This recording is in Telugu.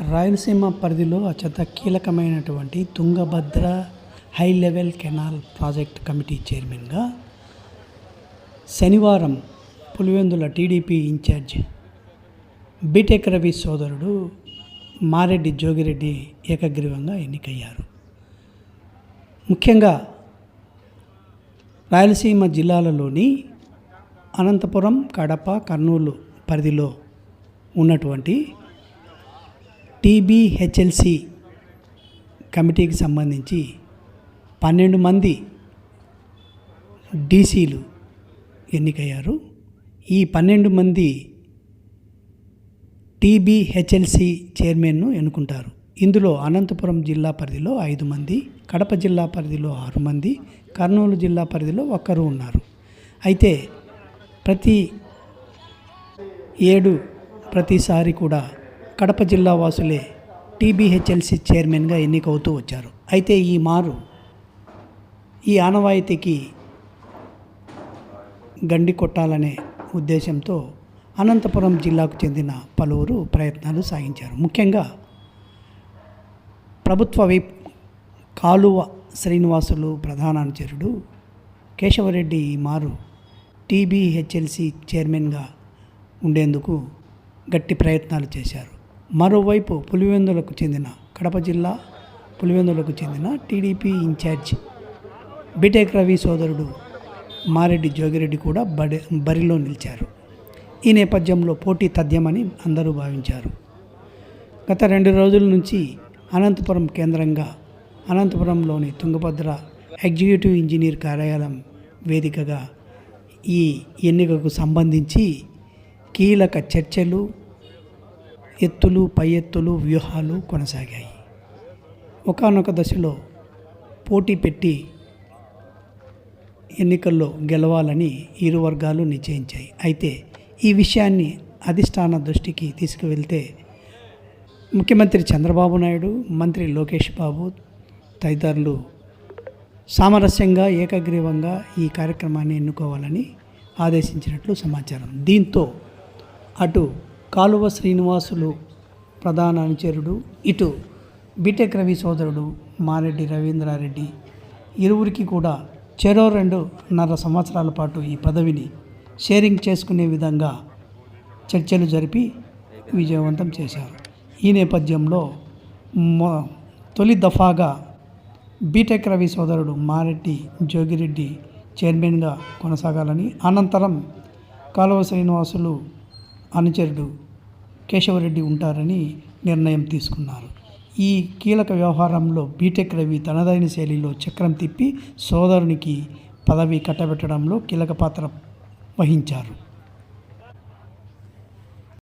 రాయలసీమ పరిధిలో అత్యంత కీలకమైనటువంటి Tungabhadra high level canal project committee చైర్మన్గా శనివారం Pulivendula TDP incharge BTech Ravi సోదరుడు మారెడ్డి జోగిరెడ్డి ఏకగ్రీవంగా ఎన్నికయ్యారు. ముఖ్యంగా రాయలసీమ జిల్లాలలోని అనంతపురం కడప కర్నూలు పరిధిలో ఉన్నటువంటి టీబీహెచ్ఎల్సి కమిటీకి సంబంధించి పన్నెండు మంది డీసీలు ఎన్నికయ్యారు. ఈ పన్నెండు మంది టీబీహెచ్ఎల్సి చైర్మన్ను ఎన్నుకుంటారు. ఇందులో అనంతపురం జిల్లా పరిధిలో ఐదు మంది కడప జిల్లా పరిధిలో ఆరు మంది కర్నూలు జిల్లా పరిధిలో ఒక్కరు ఉన్నారు. అయితే ప్రతి ఏడు ప్రతిసారి కూడా కడప జిల్లా వాసులే టీబీహెచ్ఎల్సి చైర్మన్గా ఎన్నికవుతూ వచ్చారు. అయితే ఈ మారు ఈ ఆనవాయితీకి గండి కొట్టాలనే ఉద్దేశంతో అనంతపురం జిల్లాకు చెందిన పలువురు ప్రయత్నాలు సాగించారు. ముఖ్యంగా ప్రభుత్వ వైప్ కాలువ శ్రీనివాసులు ప్రధాన అనుచరుడు కేశవరెడ్డి ఈ మారు టీబీహెచ్ఎల్సి చైర్మన్గా ఉండేందుకు గట్టి ప్రయత్నాలు చేశారు. మరోవైపు పులివెందులకు చెందిన కడప జిల్లా పులివెందులకు చెందిన టీడీపీ ఇన్ఛార్జ్ బీటెక్ రవి సోదరుడు మారెడ్డి జోగిరెడ్డి కూడా బడి బరిలో నిలిచారు. ఈ నేపథ్యంలో పోటీ తథ్యమని అందరూ భావించారు. గత రెండు రోజుల నుంచి అనంతపురం కేంద్రంగా అనంతపురంలోని తుంగభద్ర ఎగ్జిక్యూటివ్ ఇంజనీర్ కార్యాలయం వేదికగా ఈ ఎన్నికకు సంబంధించి కీలక చర్చలు ఎత్తులు పై ఎత్తులు వ్యూహాలు కొనసాగాయి. ఒకానొక దశలో పోటీ పెట్టి ఎన్నికల్లో గెలవాలని ఇరు వర్గాలు నిశ్చయించాయి. అయితే ఈ విషయాన్ని అధిష్టాన దృష్టికి తీసుకువెళ్తే ముఖ్యమంత్రి చంద్రబాబు నాయుడు మంత్రి లోకేష్ బాబు తదితరులు సామరస్యంగా ఏకగ్రీవంగా ఈ కార్యక్రమాన్ని ఎన్నుకోవాలని ఆదేశించినట్లు సమాచారం. దీంతో అటు కాలువ శ్రీనివాసులు ప్రధాన అనుచరుడు ఇటు బీటెక్ రవి సోదరుడు మారెడ్డి రవీంద్రారెడ్డి. ఇరువురికి కూడా చెరో రెండున్నర సంవత్సరాల పాటు ఈ పదవిని షేరింగ్ చేసుకునే విధంగా చర్చలు జరిపి విజయవంతం చేశారు. ఈ నేపథ్యంలో తొలి దఫాగా బీటెక్ రవి సోదరుడు మారెడ్డి జోగిరెడ్డి చైర్మన్గా కొనసాగాలని అనంతరం కాలువ శ్రీనివాసులు అనుచరుడు కేశవరెడ్డి ఉంటారని నిర్ణయం తీసుకున్నారు. ఈ కీలక వ్యవహారంలో బీటెక్ రవి తనదైన శైలిలో చక్రం తిప్పి సోదరునికి పదవి కట్టబెట్టడంలో కీలక పాత్ర వహించారు.